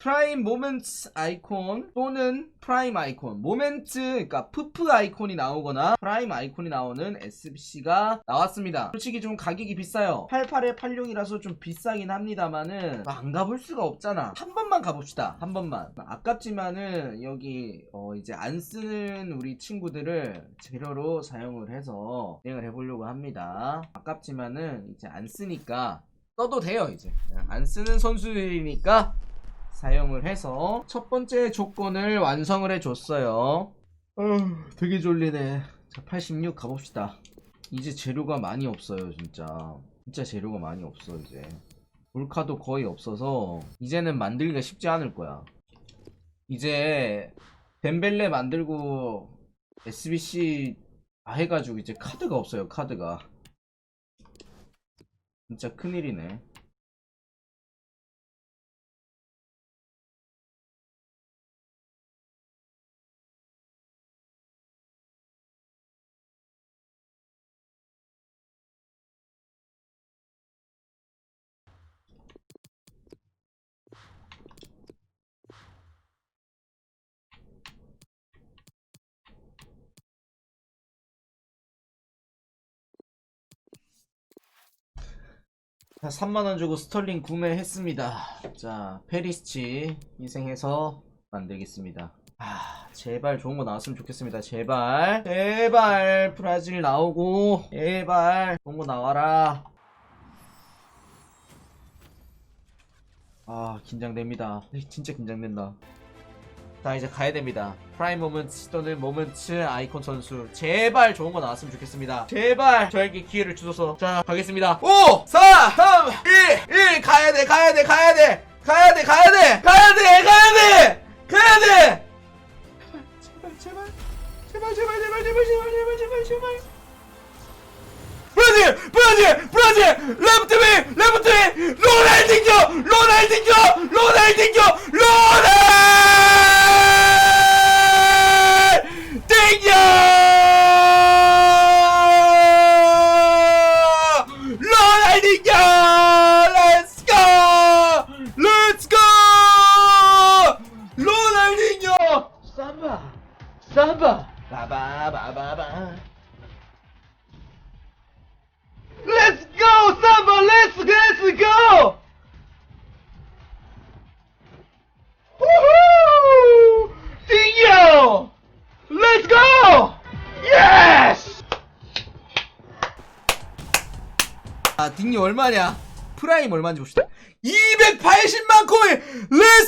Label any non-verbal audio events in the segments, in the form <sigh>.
프라임 모멘트 아이콘 또는 프라임 아이콘. 모멘트 그러니까 푸프 아이콘이 나오거나 프라임 아이콘이 나오는 SBC가 나왔습니다. 솔직히 좀 가격이 비싸요. 88에 86이라서 좀 비싸긴 합니다만은 안 가볼 수가 없잖아. 한 번만 가봅시다. 한 번만. 아깝지만은 여기 어 이제 안 쓰는 우리 친구들을 재료로 사용을 해서 진행을 해보려고 합니다. 아깝지만은 이제 안 쓰니까 써도 돼요 이제. 안 쓰는 선수들이니까 사용을 해서 첫 번째 조건을 완성을 해줬어요. 어, 되게 졸리네. 자, 86 가봅시다. 이제 재료가 많이 없어요, 진짜. 진짜 재료가 많이 없어, 이제. 몰카도 거의 없어서, 이제는 만들기가 쉽지 않을 거야. 이제, 덴벨레 만들고, SBC 다 해가지고, 이제 카드가 없어요, 카드가. 진짜 큰일이네. 자, 3만원 주고 스털링 구매했습니다. 자, 페리스치 희생해서 만들겠습니다. 아, 제발 좋은 거 나왔으면 좋겠습니다. 제발. 제발, 브라질 나오고, 제발, 좋은 거 나와라. 아, 긴장됩니다. 네, 진짜 긴장된다. 자, 이제 가야 됩니다. 프라임 모먼트 또는 모먼트 아이콘 선수. 제발 좋은 거 나왔으면 좋겠습니다. 제발 저에게 기회를 주셔서. 자, 가겠습니다. 5, 4, 3, 2, 1. 가야 돼, 가야 돼, 가야 돼. 가야 돼, 가야 돼. 가야 돼, 가야 돼. 가야 돼. 제발, 제발. 제발, 제발, 제발, 제발, 제발, 제발, 제발, 제발. 브라질! 브라질! 브라질! 레프트 위! 레프트 위! 로날딩교! 로날딩교! 로날딩교! 로날 딩 아, 딩요 얼마냐? 프라임 얼마인지 봅시다. 280만 코인!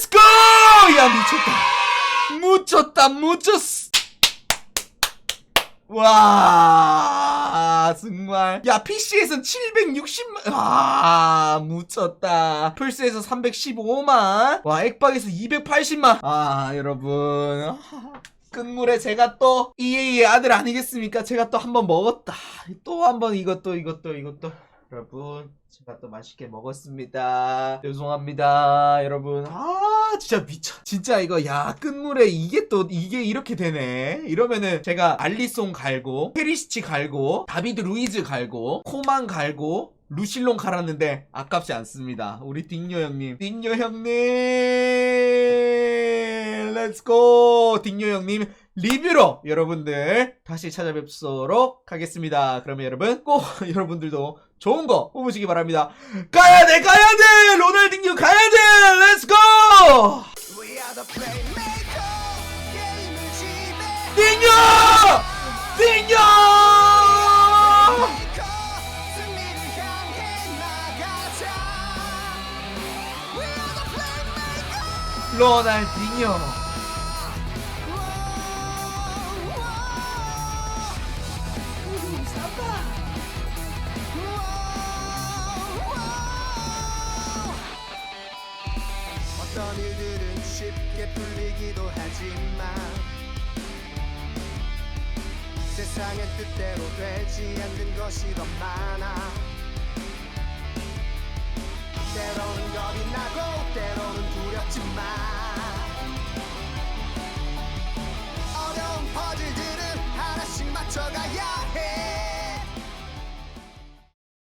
Go! 야, 미쳤다. 묻혔다, 묻혔어. 와 정말 야 PC에선 760만 아 묻혔다 플스에서 315만 와 액박에서 280만 아 여러분 아, 끝물에 제가 또 EA의 아들 아니겠습니까 제가 또 한 번 먹었다 또 한 번 이것도 이것도 이것도 여러분 제가 또 맛있게 먹었습니다. 죄송합니다 여러분. 아 진짜 미쳐. 진짜 이거 야 끝물에 이게 또 이게 이렇게 되네? 이러면은 제가 알리송 갈고 페리시치 갈고 다비드 루이즈 갈고 코만 갈고 루실론 갈았는데 아깝지 않습니다. 우리 딩요 형님. 딩요 형님! 렛츠고 딩요 형님 리뷰로 여러분들 다시 찾아뵙도록 하겠습니다. 그러면 여러분 꼭 <laughs> 여러분들도 좋은 거 뽑으시기 바랍니다. 가야 돼, 가야 돼, 로날딩유 가야 돼, 렛츠고! 게임을 지배 딩유, 딩유! 승 어떤 일들은 쉽게 풀리기도 하지만 세상의 뜻대로 되지 않는 것이 더 많아. 때로는 겁이 나고 때로는 두렵지만